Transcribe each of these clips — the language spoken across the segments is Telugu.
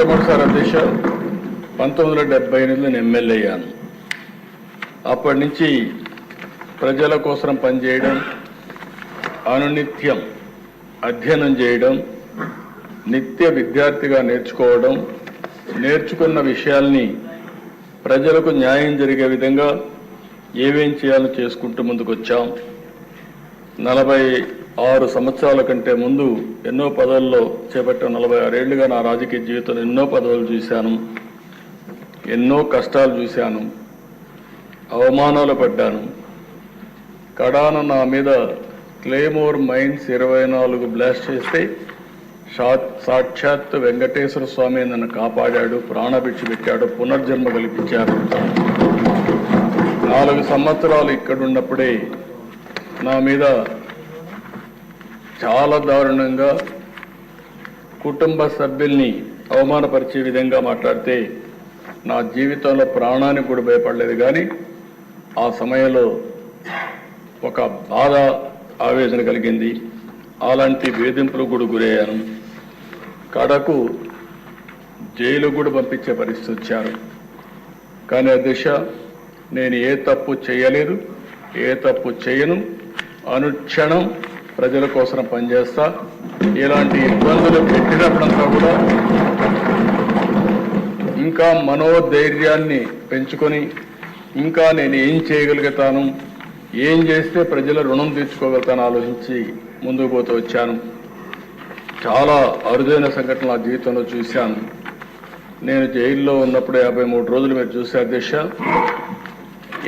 మొట్టమొదటిసారి అధ్యక్ష పంతొమ్మిది వందల డెబ్బై ఎనిమిదిలో నేను ఎమ్మెల్యే అయ్యాను. అప్పటి నుంచి ప్రజల కోసం పనిచేయడం అనునిత్యం అధ్యయనం చేయడం నిత్య విద్యార్థిగా నేర్చుకోవడం నేర్చుకున్న విషయాల్ని ప్రజలకు న్యాయం జరిగే విధంగా ఏమేం చేయాలో చేసుకుంటూ ముందుకు వచ్చాం నలభై ఆరు సంవత్సరాల కంటే ముందు ఎన్నో పదవుల్లో చేపట్టిన నలభై ఆరేళ్ళుగా నా రాజకీయ జీవితంలో ఎన్నో పదవులు చూశాను. ఎన్నో కష్టాలు చూశాను. అవమానాలు పడ్డాను. కడాన నా మీద క్లేమోర్ మైన్స్ ఇరవై నాలుగు బ్లాస్ట్ చేస్తే సాక్షాత్ వెంకటేశ్వర స్వామి నన్ను కాపాడాడు ప్రాణభిక్ష పెట్టాడు పునర్జన్మ కల్పించాడు నాలుగు సంవత్సరాలు ఇక్కడున్నప్పుడే నా మీద చాలా దారుణంగా కుటుంబ సభ్యుల్ని అవమానపరిచే విధంగా మాట్లాడితే నా జీవితంలో ప్రాణానికి కూడా భయపడలేదు. కానీ ఆ సమయంలో ఒక బాధ ఆవేదన కలిగింది. అలాంటి వేధింపులు కూడా గురయ్యాను. కడకు జైలు కూడా పంపించే పరిస్థితి వచ్చారు. కానీ ఆ దిశ నేను ఏ తప్పు చేయలేదు. ఏ తప్పు చేయను. అనుక్షణం ప్రజల కోసం పనిచేస్తా. ఇలాంటి ఇబ్బందులు పెట్టినప్పుడంతా కూడా ఇంకా మనోధైర్యాన్ని పెంచుకొని ఇంకా నేను ఏం చేయగలుగుతాను ఏం చేస్తే ప్రజల రుణం తీర్చుకోగలుగుతాను ఆలోచించి ముందుకు పోతూ వచ్చాను. చాలా అరుదైన సంఘటన నా జీవితంలో చూశాను. నేను జైల్లో ఉన్నప్పుడు యాభై మూడు రోజులు మీరు చూసే అధ్యక్ష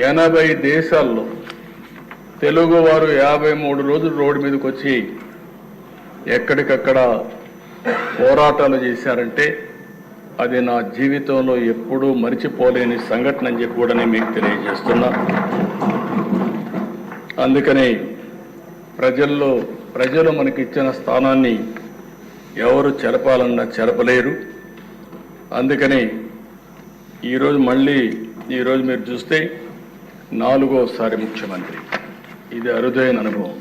ఎనభై దేశాల్లో తెలుగువారు యాభై మూడు రోజులు రోడ్డు మీదకి వచ్చి ఎక్కడికక్కడ పోరాటాలు చేశారంటే అది నా జీవితంలో ఎప్పుడూ మరిచిపోలేని సంఘటన అని చెప్పి కూడా నేను మీకు తెలియజేస్తున్నా. అందుకనే ప్రజల్లో ప్రజలు మనకిచ్చిన స్థానాన్ని ఎవరు చెరపాలన్నా చెరపలేరు. అందుకని ఈరోజు మళ్ళీ ఈరోజు మీరు చూస్తే నాలుగోసారి ముఖ్యమంత్రి. ఇది అరుదైన అనుభవం.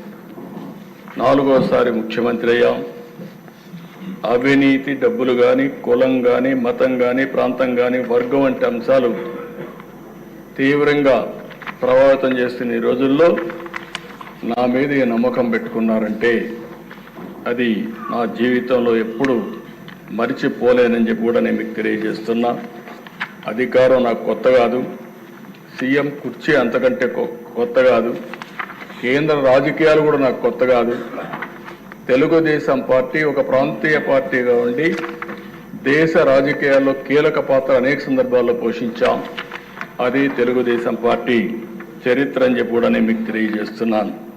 నాలుగోసారి ముఖ్యమంత్రి అయ్యాం. అవినీతి డబ్బులు కానీ కులం కానీ మతం కానీ ప్రాంతం కానీ వర్గం వంటి అంశాలు తీవ్రంగా ప్రభావితం చేస్తున్న ఈ రోజుల్లో నా మీద ఈ నమ్మకం పెట్టుకున్నారంటే అది నా జీవితంలో ఎప్పుడు మరిచిపోలేనని చెప్పి కూడా నేను మీకు తెలియజేస్తున్నా. అధికారం నాకు కొత్త కాదు. సీఎం కుర్చీ అంతకంటే కొ- కొత్త కాదు. కేంద్ర రాజకీయాలు కూడా నాకు కొత్త కాదు. తెలుగుదేశం పార్టీ ఒక ప్రాంతీయ పార్టీగా ఉండి దేశ రాజకీయాల్లో కీలక పాత్ర అనేక సందర్భాల్లో పోషించాం. అది తెలుగుదేశం పార్టీ చరిత్ర అని చెప్పి కూడా నేను మీకు తెలియజేస్తున్నాను.